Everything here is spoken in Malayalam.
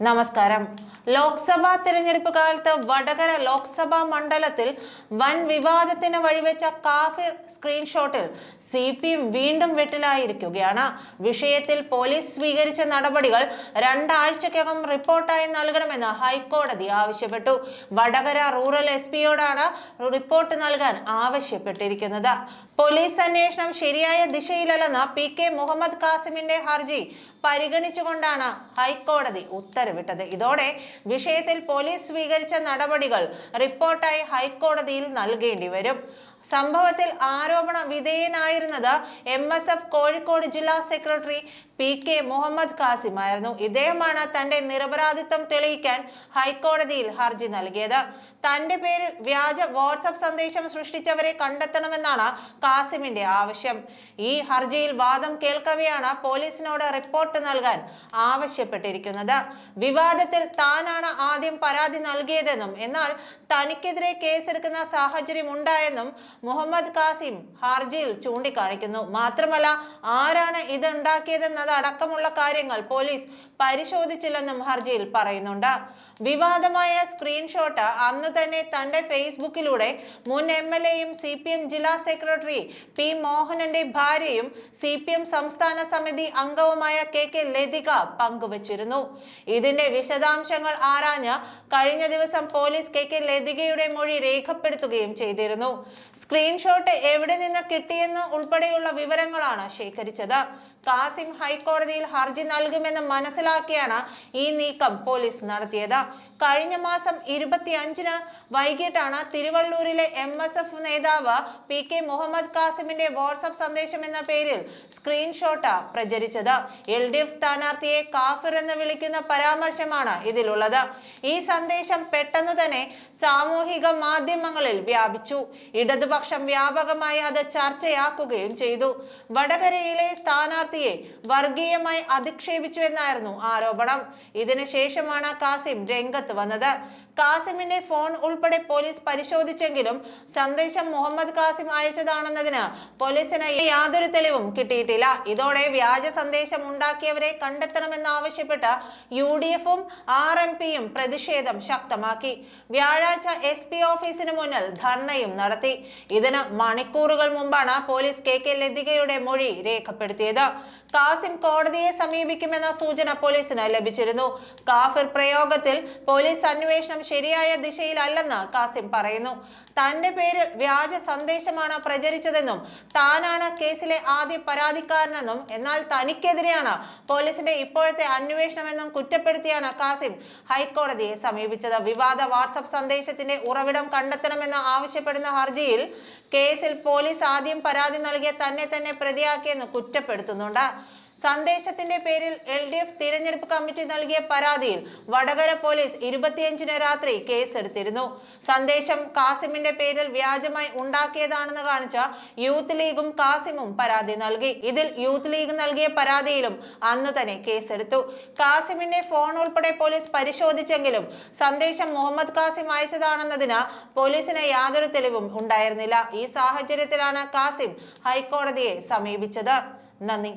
നമസ്കാരം ലോക്സഭാ തിരഞ്ഞെടുപ്പ് കാലത്ത് വടകര ലോക്സഭാ മണ്ഡലത്തിൽ വൻ വിവാദത്തിന് വഴിവെച്ച കാഫിർ സ്ക്രീൻഷോട്ടിൽ സി പി എം വീണ്ടും വെട്ടിലായിരിക്കുകയാണ്. വിഷയത്തിൽ പോലീസ് സ്വീകരിച്ച നടപടികൾ രണ്ടാഴ്ചക്കകം റിപ്പോർട്ടായി നൽകണമെന്ന് ഹൈക്കോടതി ആവശ്യപ്പെട്ടു. വടകര റൂറൽ എസ് പിയോടാണ് റിപ്പോർട്ട് നൽകാൻ ആവശ്യപ്പെട്ടിരിക്കുന്നത്. പോലീസ് അന്വേഷണം ശരിയായ ദിശയിലല്ലെന്ന് പി കെ മുഹമ്മദ് കാസിമിന്റെ ഹർജി പരിഗണിച്ചുകൊണ്ടാണ് ഹൈക്കോടതി ഉത്തരവിട്ടത്. ഇതോടെ വിഷയത്തിൽ പോലീസ് സ്വീകരിച്ച നടപടികൾ റിപ്പോർട്ടായി ഹൈക്കോടതിയിൽ നൽകേണ്ടി വരും. സംഭവത്തിൽ ആരോപണ വിധേയനായിരുന്നത് എം എസ് എഫ് കോഴിക്കോട് ജില്ലാ secretary P K Muhammad Kasim ആയിരുന്നു. ഇദ്ദേഹമാണ് തന്റെ നിരപരാധിത്വം തെളിയിക്കാൻ ഹൈക്കോടതിയിൽ ഹർജി നൽകിയത്. തന്റെ പേരിൽ വ്യാജ വാട്സപ്പ് സന്ദേശം സൃഷ്ടിച്ചവരെ കണ്ടെത്തണമെന്നാണ് കാസിമിന്റെ ആവശ്യം. ഈ ഹർജിയിൽ വാദം കേൾക്കവെയാണ് പോലീസിനോട് റിപ്പോർട്ട് നൽകാൻ ആവശ്യപ്പെട്ടിരിക്കുന്നത്. വിവാദത്തിൽ താനാണ് ആദ്യം പരാതി നൽകിയതെന്നും എന്നാൽ തനിക്കെതിരെ കേസെടുക്കുന്ന സാഹചര്യം ഉണ്ടായെന്നും മുഹമ്മദ് കാസിം ഹർജിയിൽ ചൂണ്ടിക്കാണിക്കുന്നു. മാത്രമല്ല ആരാണ് ഇത് ഉണ്ടാക്കിയതെന്നത് കാര്യങ്ങൾ പോലീസ് പരിശോധിച്ചില്ലെന്നും ഹർജിയിൽ പറയുന്നുണ്ട്. വിവാദമായ സ്ക്രീൻഷോട്ട് അന്ന് തന്നെ തന്റെ ഫേസ്ബുക്കിലൂടെ മുൻ എം എൽ എയും സി പി എം ജില്ലാ സെക്രട്ടറി പി മോഹനന്റെ ഭാര്യയും സി പി എം സംസ്ഥാന സമിതി അംഗവുമായ കെ കെ ലതിക പങ്കുവച്ചിരുന്നു. ഇതിന്റെ വിശദാംശങ്ങൾ ആരാഞ്ഞ് കഴിഞ്ഞ ദിവസം പോലീസ് കെ കെ ലതികയുടെ മൊഴി രേഖപ്പെടുത്തുകയും ചെയ്തിരുന്നു. സ്ക്രീൻഷോട്ട് എവിടെ നിന്ന് കിട്ടിയെന്ന് ഉൾപ്പെടെയുള്ള വിവരങ്ങളാണ് ശേഖരിച്ചത്. കാസിം ഹൈക്കോടതിയിൽ ഹർജി നൽകുമെന്ന് മനസ്സിലാക്കിയാണ് ഈ നീക്കം പോലീസ് നടത്തിയത്. കഴിഞ്ഞ മാസം ഇരുപത്തി അഞ്ചിന് വൈകിട്ടാണ് തിരുവള്ളൂരിലെ എം എസ് എഫ് നേതാവ് പി കെ മുഹമ്മദ് കാസിമിന്റെ വാട്സപ്പ് സന്ദേശം എന്ന പേരിൽ സ്ക്രീൻഷോട്ട് പ്രചരിച്ചത്. എൽ ഡി എഫ് സ്ഥാനാർത്ഥിയെ കാഫിർ എന്ന് വിളിക്കുന്ന പരാമർശമാണ് ഇതിലുള്ളത് ഈ സന്ദേശം പെട്ടെന്ന് തന്നെ സാമൂഹിക മാധ്യമങ്ങളിൽ വ്യാപിച്ചു. ഇടതുപക്ഷം വ്യാപകമായി അത് ചർച്ചയാക്കുകയും ചെയ്തു. വടകരയിലെ സ്ഥാനാർത്ഥിയെ വർഗീയമായി അധിക്ഷേപിച്ചു എന്നായിരുന്നു ആരോപണം. ഇതിനുശേഷമാണ് കാസിം രംഗത്ത് വന്നത്. കാസിമിന്റെ ഫോൺ ഉൾപ്പെടെ പോലീസ് പരിശോധിച്ചെങ്കിലും സന്ദേശം മുഹമ്മദ് കാസിം അയച്ചതാണെന്നതിന് പോലീസിന് യാതൊരു തെളിവും കിട്ടിയിട്ടില്ല. ഇതോടെ വ്യാജ സന്ദേശം ഉണ്ടാക്കിയവരെ കണ്ടെത്തണമെന്നാവശ്യപ്പെട്ട് യു ഡി എഫും ആർ പിയും പ്രതിഷേധം ശക്തമാക്കി. വ്യാഴാഴ്ച എസ് പി ഓഫീസിന് മുന്നിൽ ധർണയും നടത്തി. ഇതിന് മണിക്കൂറുകൾ മുമ്പാണ് പോലീസ് കെ കെ ലതികയുടെ മൊഴി രേഖപ്പെടുത്തിയത്. കാസിം കോടതിയെ സമീപിക്കുമെന്ന സൂചന പോലീസിന് ലഭിച്ചിരുന്നു. കാഫിർ പ്രയോഗത്തിൽ പോലീസ് അന്വേഷണം ശരിയായ ദിശയിലല്ലെന്ന് കാസിം പറയുന്നു. തന്റെ പേരിൽ വ്യാജ സന്ദേശമാണ് പ്രചരിച്ചതെന്നും താനാണ് കേസിലെ ആദ്യ പരാതിക്കാരനെന്നും എന്നാൽ തനിക്കെതിരെയാണ് പോലീസിന്റെ ഇപ്പോഴത്തെ അന്വേഷണമെന്നും കുറ്റപ്പെടുത്തിയാണ് കാസിം. ഹൈക്കോടതിയെ സമീപിച്ചത്. വിവാദ വാട്സപ്പ് സന്ദേശത്തിന്റെ ഉറവിടം കണ്ടെത്തണമെന്ന് ആവശ്യപ്പെടുന്ന ഹർജിയിൽ കേസിൽ പോലീസ് ആദ്യം പരാതി നൽകിയ തന്നെ തന്നെ പ്രതിയാക്കിയെന്ന് കുറ്റപ്പെടുത്തുന്നുണ്ട്. സന്ദേശത്തിന്റെ പേരിൽ എൽ ഡി എഫ് തിരഞ്ഞെടുപ്പ് കമ്മിറ്റി നൽകിയ പരാതിയിൽ വടകര പോലീസ് ഇരുപത്തിയഞ്ചിന് രാത്രി കേസെടുത്തിരുന്നു. സന്ദേശം കാസിമിന്റെ പേരിൽ വ്യാജമായി ഉണ്ടാക്കിയതാണെന്ന് കാണിച്ച യൂത്ത് ലീഗും കാസിമും പരാതി നൽകി. ഇതിൽ യൂത്ത് ലീഗ് നൽകിയ പരാതിയിലും അന്ന് തന്നെ കേസെടുത്തു. കാസിമിന്റെ ഫോൺ ഉൾപ്പെടെ പോലീസ് പരിശോധിച്ചെങ്കിലും സന്ദേശം മുഹമ്മദ് കാസിം അയച്ചതാണെന്നതിന് പോലീസിന് യാതൊരു തെളിവും ഉണ്ടായിരുന്നില്ല. ഈ സാഹചര്യത്തിലാണ് കാസിം ഹൈക്കോടതിയെ സമീപിച്ചത്. നന്ദി.